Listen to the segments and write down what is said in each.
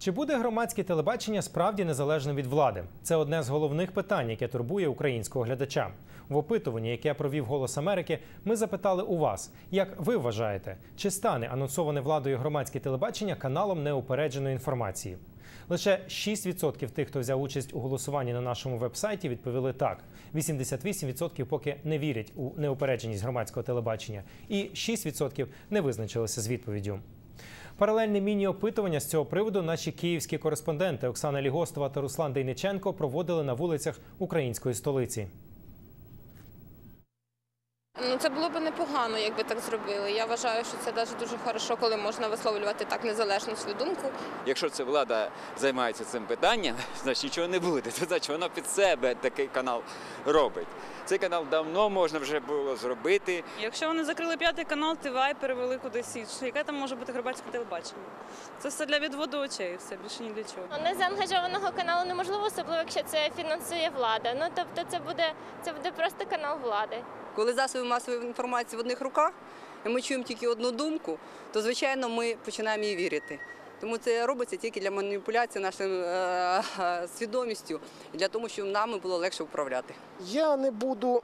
Чи буде громадське телебачення справді незалежним від влади? Це одне з головних питань, яке турбує українського глядача. В опитуванні, яке провів Голос Америки, ми запитали у вас, як ви вважаєте, чи стане анонсоване владою громадське телебачення каналом неупередженої інформації? Лише 6% тих, хто взяв участь у голосуванні на нашому вебсайті, відповіли так. 88% поки не вірять у неупередженість громадського телебачення, і 6% не визначилися з відповіддю. Паралельне міні-опитування з цього приводу наші київські кореспонденти Оксана Лігостова та Руслан Дейниченко проводили на вулицях української столиці. Ну, це було б непогано, якби так зробили. Я вважаю, що це навіть дуже хорошо, коли можна висловлювати так незалежно свою думку. Якщо це влада займається цим питанням, значить нічого не буде. Це значить вона під себе такий канал робить. Цей канал давно можна вже було зробити. Якщо вони закрили п'ятий канал, ТВА перевели кудись інше. Яке там може бути громадське телебачення? Це все для відводу очей, все більше ні для чого. Незаангажованого каналу неможливо, особливо якщо це фінансує влада. Ну тобто, це буде це буде просто канал влади. Коли засоби масової інформації в одних руках, і ми чуємо тільки одну думку, то звичайно ми починаємо їй вірити. Тому це робиться тільки для маніпуляції нашою е, е, свідомістю для того, щоб нами було легше управляти. Я не буду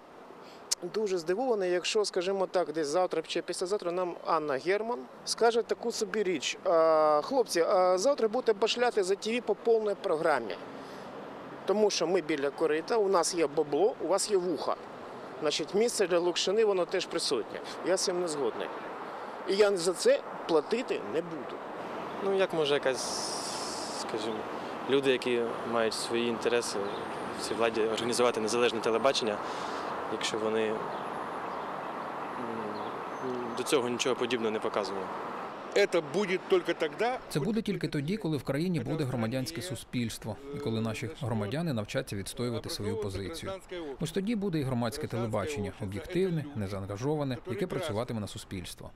дуже здивований, якщо, скажімо так, десь завтра чи післязавтра нам Анна Герман скаже таку собі річ. «А, Хлопці, а завтра будете башляти за ТВ по повній програмі. Тому що ми біля корита, у нас є бабло, у вас є вуха. Значить, місце для лукшини воно теж присутнє. Я з цим не згодний. І я за це платити не буду. Ну, як може якась, скажімо, люди, які мають свої інтереси в цій владі організувати незалежне телебачення, якщо вони до цього нічого подібного не показували. Це буде тільки тоді, коли в країні буде громадянське суспільство, і коли наші громадяни навчаться відстоювати свою позицію. Ось тоді буде і громадське телебачення, об'єктивне, незаангажоване, яке працюватиме на суспільство.